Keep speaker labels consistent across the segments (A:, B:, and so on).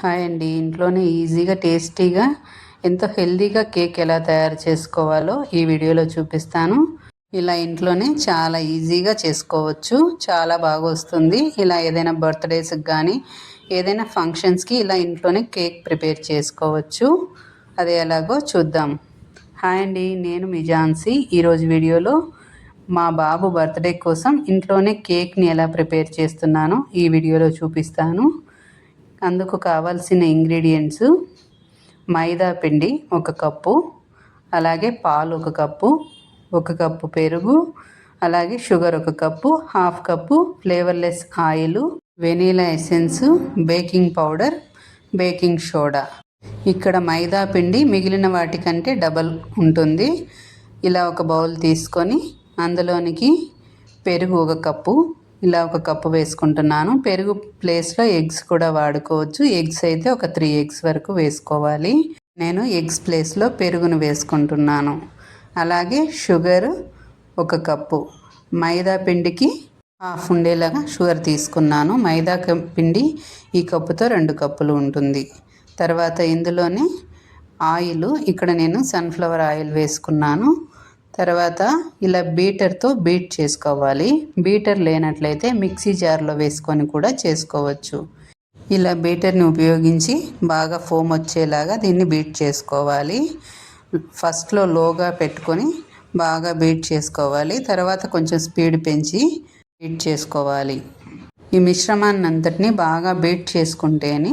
A: Hi అండి. ఇంట్లోనే ఈజీగా టేస్టీగా ఎంతో హెల్తీగా కేక్ ఎలా తయారు చేసుకోవాలో ఈ వీడియోలో చూపిస్తాను. ఇలా ఇంట్లోనే చాలా ఈజీగా చేసుకోవచ్చు. చాలా బాగా వస్తుంది. ఇలా ఏదైనా బర్త్డేస్కి కానీ ఏదైనా ఫంక్షన్స్కి ఇలా ఇంట్లోనే కేక్ ప్రిపేర్ చేసుకోవచ్చు. అది ఎలాగో చూద్దాం. హాయ్ అండి. నేను మీ ఝాన్సీ. ఈరోజు వీడియోలో మా బాబు బర్త్డే కోసం ఇంట్లోనే కేక్ని ఎలా ప్రిపేర్ చేస్తున్నానో ఈ వీడియోలో చూపిస్తాను. అందుకు కావాల్సిన ఇంగ్రీడియంట్స్ మైదా పిండి ఒక కప్పు అలాగే పాలు ఒక కప్పు ఒక కప్పు పెరుగు అలాగే షుగర్ ఒక cup half cup flavourless oil vanilla essence baking powder baking soda. ఇక్కడ మైదా పిండి మిగిలిన వాటికంటే డబల్ ఉంటుంది. ఇలా ఒక బౌల్ తీసుకొని అందులోనికి పెరుగు ఒక కప్పు ఇలా ఒక కప్పు వేసుకుంటున్నాను. పెరుగు ప్లేస్లో ఎగ్స్ కూడా వాడుకోవచ్చు. ఎగ్స్ అయితే ఒక త్రీ ఎగ్స్ వరకు వేసుకోవాలి. నేను ఎగ్స్ ప్లేస్లో పెరుగును వేసుకుంటున్నాను. అలాగే షుగర్ ఒక కప్పు. మైదా పిండికి హాఫ్ ఉండేలాగా షుగర్ తీసుకున్నాను. మైదా పిండి ఈ కప్పుతో రెండు కప్పులు ఉంటుంది. తర్వాత ఇందులోనే ఆయిల్. ఇక్కడ నేను సన్ఫ్లవర్ ఆయిల్ వేసుకున్నాను. తర్వాత ఇలా బీటర్తో బీట్ చేసుకోవాలి. బీటర్ లేనట్లయితే మిక్సీ జార్లో వేసుకొని కూడా చేసుకోవచ్చు. ఇలా బీటర్ని ఉపయోగించి బాగా ఫోమ్ వచ్చేలాగా దీన్ని బీట్ చేసుకోవాలి. ఫస్ట్లో లోగా పెట్టుకొని బాగా బీట్ చేసుకోవాలి. తర్వాత కొంచెం స్పీడ్ పెంచి బీట్ చేసుకోవాలి. ఈ మిశ్రమాన్ని అంతటిని బాగా బీట్ చేసుకుంటేనే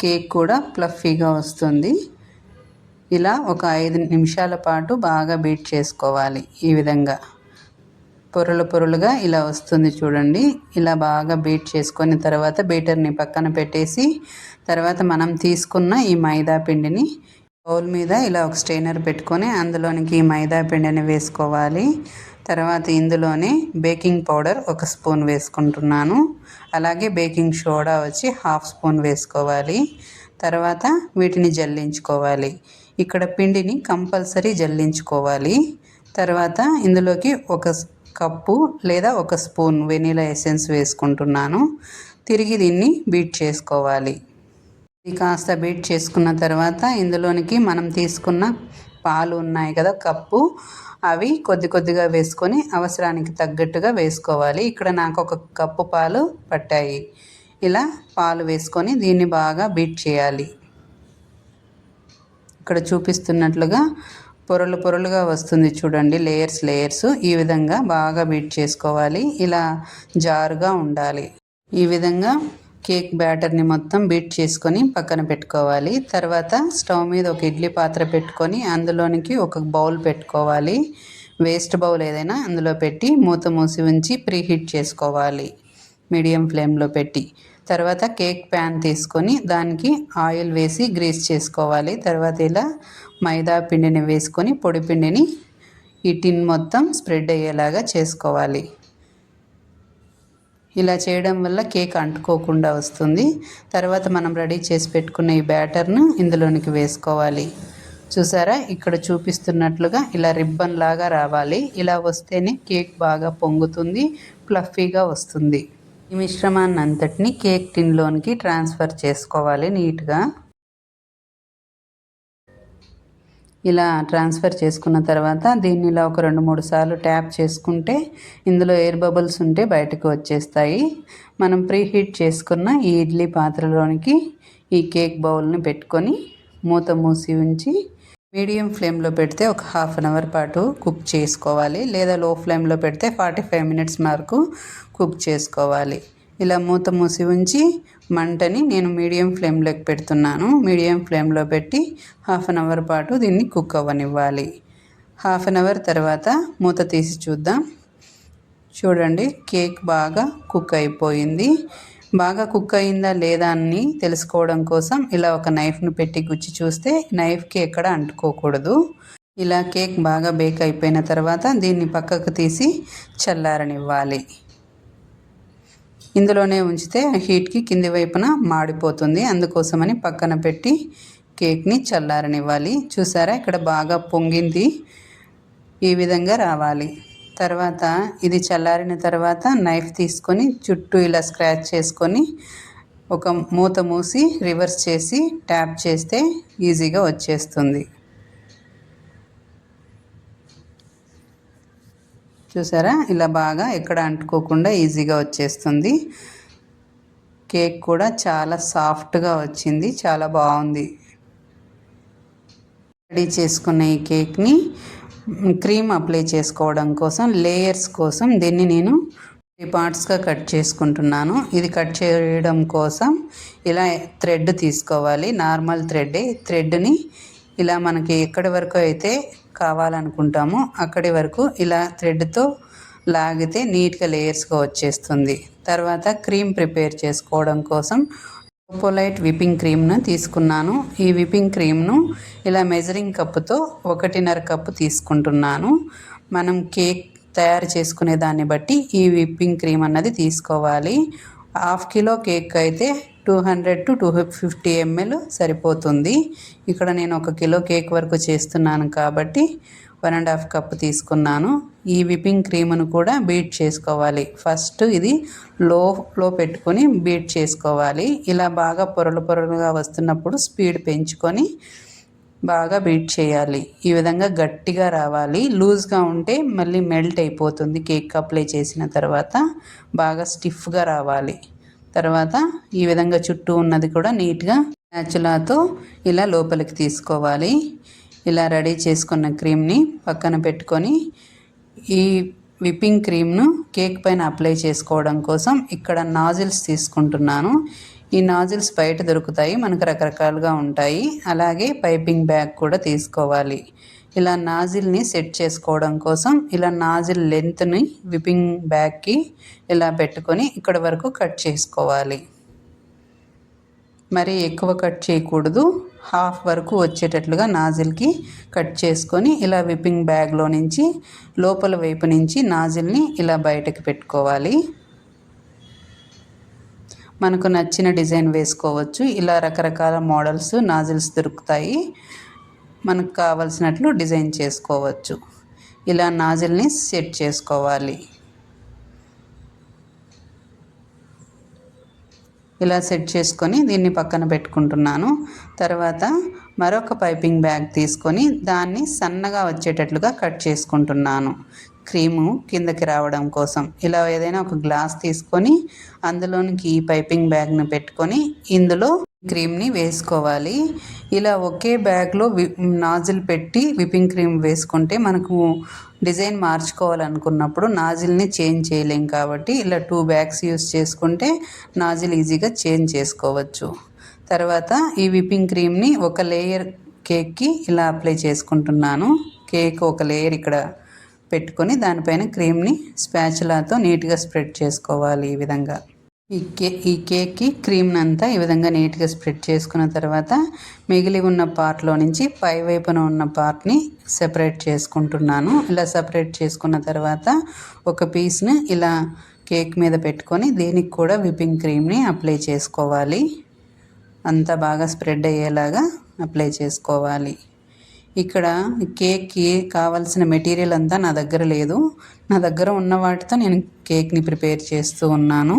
A: కేక్ కూడా ప్లఫీగా వస్తుంది. ఇలా ఒక ఐదు నిమిషాల పాటు బాగా బీట్ చేసుకోవాలి ఈ విధంగా. పొరలు పొరలుగా ఇలా వస్తుంది చూడండి. ఇలా బాగా బీట్ చేసుకున్న తర్వాత బీటర్ని పక్కన పెట్టేసి తర్వాత మనం తీసుకున్న ఈ మైదా పిండిని బౌల్ మీద ఇలా ఒక స్టెయినర్ పెట్టుకొని అందులోనికి మైదా పిండిని వేసుకోవాలి. తర్వాత ఇందులోనే బేకింగ్ పౌడర్ ఒక స్పూన్ వేసుకుంటున్నాను. అలాగే బేకింగ్ సోడా వచ్చి హాఫ్ స్పూన్ వేసుకోవాలి. తర్వాత వీటిని జల్లించుకోవాలి. ఇక్కడ పిండిని కంపల్సరీ జల్లించుకోవాలి. తర్వాత ఇందులోకి ఒక కప్పు లేదా ఒక స్పూన్ వెనీలా ఎసెన్స్ వేసుకుంటున్నాను. తిరిగి దీన్ని బీట్ చేసుకోవాలి. ఇది కాస్త బీట్ చేసుకున్న తర్వాత ఇందులోనికి మనం తీసుకున్న పాలు ఉన్నాయి కదా కప్పు. అవి కొద్ది కొద్దిగా వేసుకొని అవసరానికి తగ్గట్టుగా వేసుకోవాలి. ఇక్కడ నాకు ఒక కప్పు పాలు పట్టాయి. ఇలా పాలు వేసుకొని దీన్ని బాగా బీట్ చేయాలి. ఇక్కడ చూపిస్తున్నట్లుగా పొరలు పొరలుగా వస్తుంది చూడండి లేయర్స్ లేయర్స్ ఈ విధంగా బాగా బీట్ చేసుకోవాలి. ఇలా జారుగా ఉండాలి. ఈ విధంగా కేక్ బ్యాటర్ని మొత్తం బీట్ చేసుకొని పక్కన పెట్టుకోవాలి. తర్వాత స్టవ్ మీద ఒక ఇడ్లీ పాత్ర పెట్టుకొని అందులోనికి ఒక బౌల్ పెట్టుకోవాలి. వేస్ట్ బౌల్ ఏదైనా అందులో పెట్టి మూత మూసి ఉంచి ప్రీహీట్ చేసుకోవాలి. మీడియం ఫ్లేమ్లో పెట్టి. తర్వాత కేక్ ప్యాన్ తీసుకొని దానికి ఆయిల్ వేసి గ్రీస్ చేసుకోవాలి. తర్వాత ఇలా మైదా పిండిని వేసుకొని పొడి పిండిని ఈ టిన్ మొత్తం స్ప్రెడ్ అయ్యేలాగా చేసుకోవాలి. ఇలా చేయడం వల్ల కేక్ అంటుకోకుండా వస్తుంది. తర్వాత మనం రెడీ చేసి పెట్టుకున్న ఈ బ్యాటర్ను ఇందులోనికి వేసుకోవాలి. చూసారా? ఇక్కడ చూపిస్తున్నట్లుగా ఇలా రిబ్బన్ లాగా రావాలి. ఇలా వస్తేనే కేక్ బాగా పొంగుతుంది ఫ్లఫీగా వస్తుంది. ఈ మిశ్రమాన్ని అంతటిని కేక్ టిన్లోనికి ట్రాన్స్ఫర్ చేసుకోవాలి నీట్గా. ఇలా ట్రాన్స్ఫర్ చేసుకున్న తర్వాత దీన్ని ఇలా ఒక రెండు మూడు సార్లు ట్యాప్ చేసుకుంటే ఇందులో ఎయిర్ బబుల్స్ ఉంటే బయటకు వచ్చేస్తాయి. మనం ప్రీ హీట్ చేసుకున్న ఈ ఇడ్లీ పాత్రలోనికి ఈ కేక్ బౌల్ని పెట్టుకొని మూత మూసి ఉంచి మీడియం ఫ్లేమ్లో పెడితే ఒక హాఫ్ అన్ అవర్ పాటు కుక్ చేసుకోవాలి. లేదా లో ఫ్లేమ్లో పెడితే ఫార్టీ ఫైవ్ మినిట్స్ వరకు కుక్ చేసుకోవాలి. ఇలా మూత మూసి ఉంచి మంటని నేను మీడియం ఫ్లేమ్లోకి పెడుతున్నాను. మీడియం ఫ్లేమ్లో పెట్టి హాఫ్ అన్ అవర్ పాటు దీన్ని కుక్ అవ్వనివ్వాలి. హాఫ్ అన్ అవర్ తర్వాత మూత తీసి చూద్దాం. చూడండి కేక్ బాగా కుక్ అయిపోయింది. బాగా కుక్ అయిందా లేదా అని తెలుసుకోవడం కోసం ఇలా ఒక నైఫ్ను పెట్టి గుచ్చి చూస్తే నైఫ్కి ఎక్కడ అంటుకోకూడదు. ఇలా కేక్ బాగా బేక్ అయిపోయిన తర్వాత దీన్ని పక్కకు తీసి చల్లారనివ్వాలి. ఇందులోనే ఉంచితే హీట్కి కింది వైపున మాడిపోతుంది. అందుకోసమని పక్కన పెట్టి కేక్ని చల్లారనివ్వాలి. చూసారా? ఇక్కడ బాగా పొంగింది. ఈ విధంగా రావాలి. తర్వాత ఇది చల్లారిన తర్వాత నైఫ్ తీసుకొని చుట్టూ ఇలా స్క్రాచ్ చేసుకొని ఒక మూత మూసి రివర్స్ చేసి ట్యాప్ చేస్తే ఈజీగా వచ్చేస్తుంది. చూసారా? ఇలా బాగా ఎక్కడ అంటుకోకుండా ఈజీగా వచ్చేస్తుంది. కేక్ కూడా చాలా సాఫ్ట్గా వచ్చింది చాలా బాగుంది. రెడీ చేసుకున్న ఈ కేక్ని క్రీమ్ అప్లై చేసుకోవడం కోసం లేయర్స్ కోసం దీన్ని నేను త్రీ పార్ట్స్గా కట్ చేసుకుంటున్నాను. ఇది కట్ చేయడం కోసం ఇలా థ్రెడ్ తీసుకోవాలి. నార్మల్ థ్రెడ్ థ్రెడ్ని ఇలా మనకి ఎక్కడి వరకు అయితే కావాలనుకుంటామో అక్కడి వరకు ఇలా థ్రెడ్తో లాగితే నీట్గా లేయర్స్గా వచ్చేస్తుంది. తర్వాత క్రీమ్ ప్రిపేర్ చేసుకోవడం కోసం పొలైట్ విప్పింగ్ క్రీమ్ను తీసుకున్నాను. ఈ విప్పింగ్ క్రీమ్ను ఇలా మెజరింగ్ కప్పుతో ఒకటిన్నర కప్పు తీసుకుంటున్నాను. మనం కేక్ తయారు చేసుకునే దాన్ని బట్టి ఈ విప్పింగ్ క్రీమ్ అన్నది తీసుకోవాలి. హాఫ్ కిలో కేక్ అయితే two hundred to two fifty ML సరిపోతుంది. ఇక్కడ నేను ఒక కిలో కేక్ వరకు చేస్తున్నాను కాబట్టి వన్ అండ్ హాఫ్ కప్ తీసుకున్నాను. ఈ విప్పింగ్ క్రీమ్ను కూడా బీట్ చేసుకోవాలి. ఫస్ట్ ఇది లోలో పెట్టుకొని బీట్ చేసుకోవాలి. ఇలా బాగా పొరలు పొరలుగా వస్తున్నప్పుడు స్పీడ్ పెంచుకొని బాగా బీట్ చేయాలి. ఈ విధంగా గట్టిగా రావాలి. లూజ్గా ఉంటే మళ్ళీ మెల్ట్ అయిపోతుంది. కేక్ అప్లై చేసిన తర్వాత బాగా స్టిఫ్గా రావాలి. తర్వాత ఈ విధంగా చుట్టూ ఉన్నది కూడా నీట్గా న్యాచులాతో ఇలా లోపలికి తీసుకోవాలి. ఇలా రెడీ చేసుకున్న క్రీమ్ని పక్కన పెట్టుకొని ఈ విప్పింగ్ క్రీమ్ను కేక్ పైన అప్లై చేసుకోవడం కోసం ఇక్కడ నాజిల్స్ తీసుకుంటున్నాను. ఈ నాజిల్స్ బయట దొరుకుతాయి మనకు రకరకాలుగా ఉంటాయి. అలాగే పైపింగ్ బ్యాగ్ కూడా తీసుకోవాలి. ఇలా నాజిల్ని సెట్ చేసుకోవడం కోసం ఇలా నాజిల్ లెంత్ని విపింగ్ బ్యాగ్కి ఇలా పెట్టుకొని ఇక్కడ వరకు కట్ చేసుకోవాలి. మరి ఎక్కువ కట్ చేయకూడదు. హాఫ్ వరకు వచ్చేటట్లుగా నాజిల్కి కట్ చేసుకొని ఇలా విప్పింగ్ బ్యాగ్లో నుంచి లోపల వైపు నుంచి నాజిల్ని ఇలా బయటకు పెట్టుకోవాలి. మనకు నచ్చిన డిజైన్ వేసుకోవచ్చు. ఇలా రకరకాల మోడల్స్ నాజిల్స్ దొరుకుతాయి. మనకు కావలసినట్లు డిజైన్ చేసుకోవచ్చు. ఇలా నాజిల్ని సెట్ చేసుకోవాలి. ఇలా సెట్ చేసుకొని దీన్ని పక్కన పెట్టుకుంటున్నాను. తర్వాత మరొక పైపింగ్ బ్యాగ్ తీసుకొని దాన్ని సన్నగా వచ్చేటట్లుగా కట్ చేసుకుంటున్నాను. క్రీము కిందకి రావడం కోసం. ఇలా ఏదైనా ఒక గ్లాస్ తీసుకొని అందులోనికి ఈ పైపింగ్ బ్యాగ్ను పెట్టుకొని ఇందులో క్రీమ్ని వేసుకోవాలి. ఇలా ఒకే బ్యాగ్లో వి నాజిల్ పెట్టి విపింగ్ క్రీమ్ వేసుకుంటే మనకు డిజైన్ మార్చుకోవాలనుకున్నప్పుడు నాజిల్ని చేంజ్ చేయలేం కాబట్టి ఇలా టూ బ్యాగ్స్ యూస్ చేసుకుంటే నాజిల్ ఈజీగా చేంజ్ చేసుకోవచ్చు. తర్వాత ఈ విపింగ్ క్రీమ్ని ఒక లేయర్ కేక్కి ఇలా అప్లై చేసుకుంటున్నాను. కేక్ ఒక లేయర్ ఇక్కడ పెట్టుకొని దానిపైన క్రీమ్ని స్పాచులాతో నీట్గా స్ప్రెడ్ చేసుకోవాలి ఈ విధంగా. ఈ కే ఈ కేక్కి క్రీమ్ని అంతా ఈ విధంగా నీట్గా స్ప్రెడ్ చేసుకున్న తర్వాత మిగిలి ఉన్న పార్ట్లో నుంచి పై వైపున ఉన్న పార్ట్ని సెపరేట్ చేసుకుంటున్నాను. ఇలా సెపరేట్ చేసుకున్న తర్వాత ఒక పీస్ని ఇలా కేక్ మీద పెట్టుకొని దీనికి కూడా విప్పింగ్ క్రీమ్ని అప్లై చేసుకోవాలి. అంతా బాగా స్ప్రెడ్ అయ్యేలాగా అప్లై చేసుకోవాలి. ఇక్కడ కేక్కి కావాల్సిన మెటీరియల్ అంతా నా దగ్గర లేదు. నా దగ్గర ఉన్న వాటితో నేను కేక్ని ప్రిపేర్ చేస్తూ ఉన్నాను.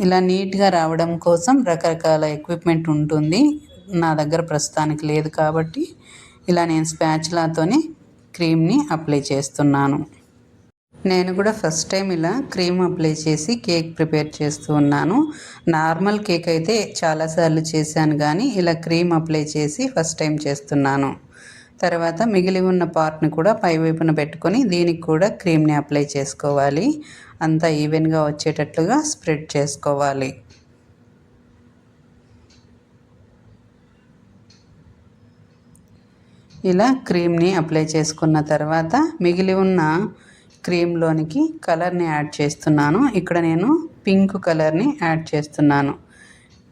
A: ఇలా నీట్గా రావడం కోసం రకరకాల ఎక్విప్మెంట్ ఉంటుంది. నా దగ్గర ప్రస్తుతానికి లేదు కాబట్టి ఇలా నేను స్పాచులాతోనే క్రీమ్ని అప్లై చేస్తున్నాను. నేను కూడా ఫస్ట్ టైం ఇలా క్రీమ్ అప్లై చేసి కేక్ ప్రిపేర్ చేస్తూ ఉన్నాను. నార్మల్ కేక్ అయితే చాలాసార్లు చేశాను కానీ ఇలా క్రీమ్ అప్లై చేసి ఫస్ట్ టైం చేస్తున్నాను. తర్వాత మిగిలి ఉన్న పార్ట్ని కూడా పై వైపున పెట్టుకొని దీనికి కూడా క్రీమ్ని అప్లై చేసుకోవాలి. అంతా ఈవెన్గా వచ్చేటట్లుగా స్ప్రెడ్ చేసుకోవాలి. ఇలా క్రీమ్ని అప్లై చేసుకున్న తర్వాత మిగిలి ఉన్న క్రీమ్లోనికి కలర్ని యాడ్ చేస్తున్నాను. ఇక్కడ నేను పింక్ కలర్ని యాడ్ చేస్తున్నాను.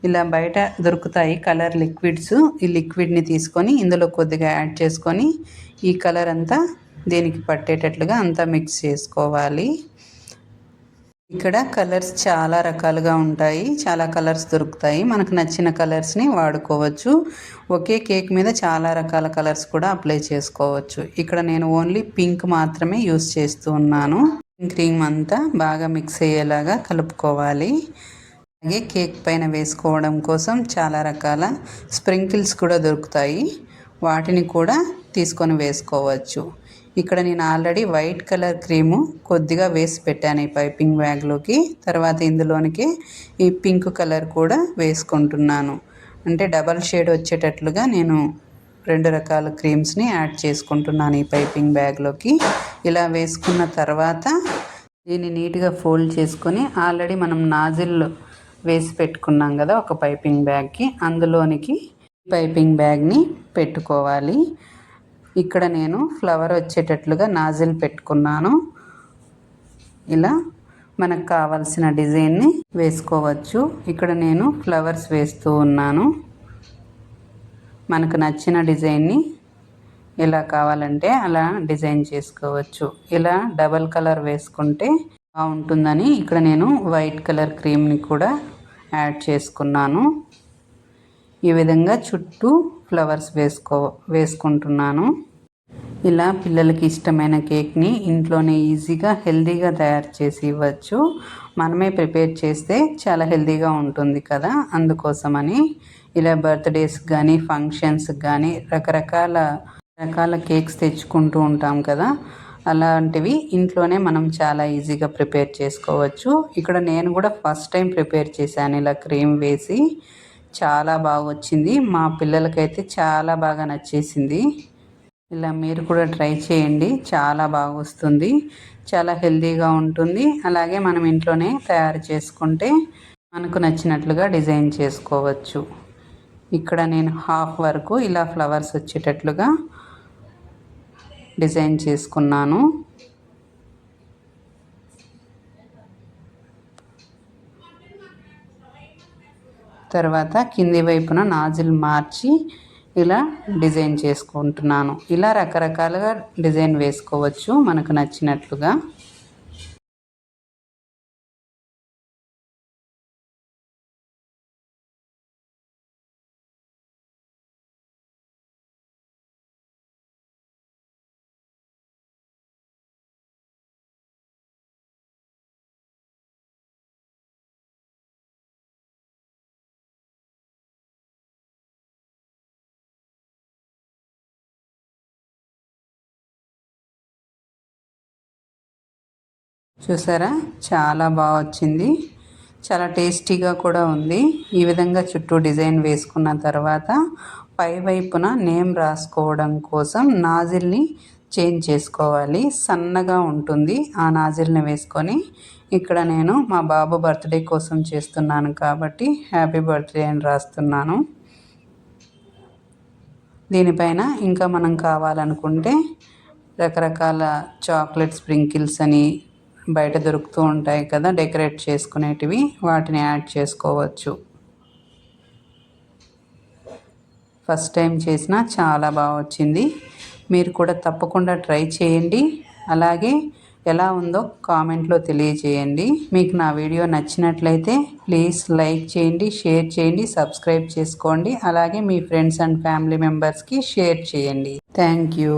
A: ఇలా బయట దొరుకుతాయి కలర్ లిక్విడ్స్. ఈ లిక్విడ్ని తీసుకొని ఇందులో కొద్దిగా యాడ్ చేసుకొని ఈ కలర్ అంతా దీనికి పట్టేటట్లుగా అంతా మిక్స్ చేసుకోవాలి. ఇక్కడ కలర్స్ చాలా రకాలుగా ఉంటాయి. చాలా కలర్స్ దొరుకుతాయి. మనకు నచ్చిన కలర్స్ని వాడుకోవచ్చు. ఒకే కేక్ మీద చాలా రకాల కలర్స్ కూడా అప్లై చేసుకోవచ్చు. ఇక్కడ నేను ఓన్లీ పింక్ మాత్రమే యూస్ చేస్తూ ఉన్నాను. క్రీమ్ అంతా బాగా మిక్స్ అయ్యేలాగా కలుపుకోవాలి. అలాగే కేక్ పైన వేసుకోవడం కోసం చాలా రకాల స్ప్రింకిల్స్ కూడా దొరుకుతాయి. వాటిని కూడా తీసుకొని వేసుకోవచ్చు. ఇక్కడ నేను ఆల్రెడీ వైట్ కలర్ క్రీము కొద్దిగా వేసి పెట్టాను ఈ పైపింగ్ బ్యాగ్లోకి. తర్వాత ఇందులోనికి ఈ పింక్ కలర్ కూడా వేసుకుంటున్నాను. అంటే డబల్ షేడ్ వచ్చేటట్లుగా నేను రెండు రకాల క్రీమ్స్ని యాడ్ చేసుకుంటున్నాను ఈ పైపింగ్ బ్యాగ్లోకి. ఇలా వేసుకున్న తర్వాత దీన్ని నీట్గా ఫోల్డ్ చేసుకొని ఆల్రెడీ మనం నాజిల్ వేసి పెట్టుకున్నాం కదా ఒక పైపింగ్ బ్యాగ్కి. అందులోనికి పైపింగ్ బ్యాగ్ని పెట్టుకోవాలి. ఇక్కడ నేను ఫ్లవర్ వచ్చేటట్లుగా నాజిల్ పెట్టుకున్నాను. ఇలా మనకు కావాల్సిన డిజైన్ని వేసుకోవచ్చు. ఇక్కడ నేను ఫ్లవర్స్ వేస్తూ ఉన్నాను. మనకు నచ్చిన డిజైన్ని ఎలా కావాలంటే అలా డిజైన్ చేసుకోవచ్చు. ఇలా డబల్ కలర్ వేసుకుంటే బాగుంటుందని ఇక్కడ నేను వైట్ కలర్ క్రీమ్ని కూడా యాడ్ చేసుకున్నాను. ఈ విధంగా చుట్టూ ఫ్లవర్స్ వేసుకో వేసుకుంటున్నాను. ఇలా పిల్లలకి ఇష్టమైన కేక్ని ఇంట్లోనే ఈజీగా హెల్తీగా తయారు చేసి ఇవ్వచ్చు. మనమే ప్రిపేర్ చేస్తే చాలా హెల్తీగా ఉంటుంది కదా అందుకోసమని. ఇలా బర్త్డేస్ కానీ ఫంక్షన్స్ కానీ రకరకాల రకాల కేక్స్ తెచ్చుకుంటూ ఉంటాం కదా. అలాంటివి ఇంట్లోనే మనం చాలా ఈజీగా ప్రిపేర్ చేసుకోవచ్చు. ఇక్కడ నేను కూడా ఫస్ట్ టైం ప్రిపేర్ చేశాను ఇలా క్రీమ్ వేసి. చాలా బాగా వచ్చింది మా పిల్లలకైతే చాలా బాగా నచ్చేసింది. ఇలా మీరు కూడా ట్రై చేయండి. చాలా బాగా వస్తుంది చాలా హెల్తీగా ఉంటుంది. అలాగే మనం ఇంట్లోనే తయారు చేసుకుంటే మనకు నచ్చినట్లుగా డిజైన్ చేసుకోవచ్చు. ఇక్కడ నేను హాఫ్ వరకు ఇలా ఫ్లవర్స్ వచ్చేటట్లుగా డిజైన్ చేసుకున్నాను. తర్వాత కింది వైపున నాజిల్ మార్చి ఇలా డిజైన్ చేసుకుంటున్నాను. ఇలా రకరకాలుగా డిజైన్ వేసుకోవచ్చు మనకు నచ్చినట్లుగా. చూసారా? చాలా బాగా వచ్చింది. చాలా టేస్టీగా కూడా ఉంది. ఈ విధంగా చుట్టూ డిజైన్ వేసుకున్న తర్వాత పై వైపున నేమ్ రాసుకోవడం కోసం నాజిల్ని చేంజ్ చేసుకోవాలి. సన్నగా ఉంటుంది ఆ నాజిల్ని వేసుకొని. ఇక్కడ నేను మా బాబు బర్త్డే కోసం చేస్తున్నాను కాబట్టి హ్యాపీ బర్త్డే అని రాస్తున్నాను. దీనిపైన ఇంకా మనం కావాలనుకుంటే రకరకాల చాక్లెట్ స్ప్రింకిల్స్ అని బయట దొరుకుతూ ఉంటాయి కదా డెకరేట్ చేసుకునేటివి వాటిని యాడ్ చేసుకోవచ్చు. ఫస్ట్ టైం చేసిన చాలా బాగా వచ్చింది. మీరు కూడా తప్పకుండా ట్రై చేయండి. అలాగే ఎలా ఉందో కామెంట్లో తెలియజేయండి. మీకు నా వీడియో నచ్చినట్లయితే ప్లీజ్ లైక్ చేయండి షేర్ చేయండి సబ్స్క్రైబ్ చేసుకోండి. అలాగే మీ ఫ్రెండ్స్ అండ్ ఫ్యామిలీ మెంబర్స్కి షేర్ చేయండి. Thank you.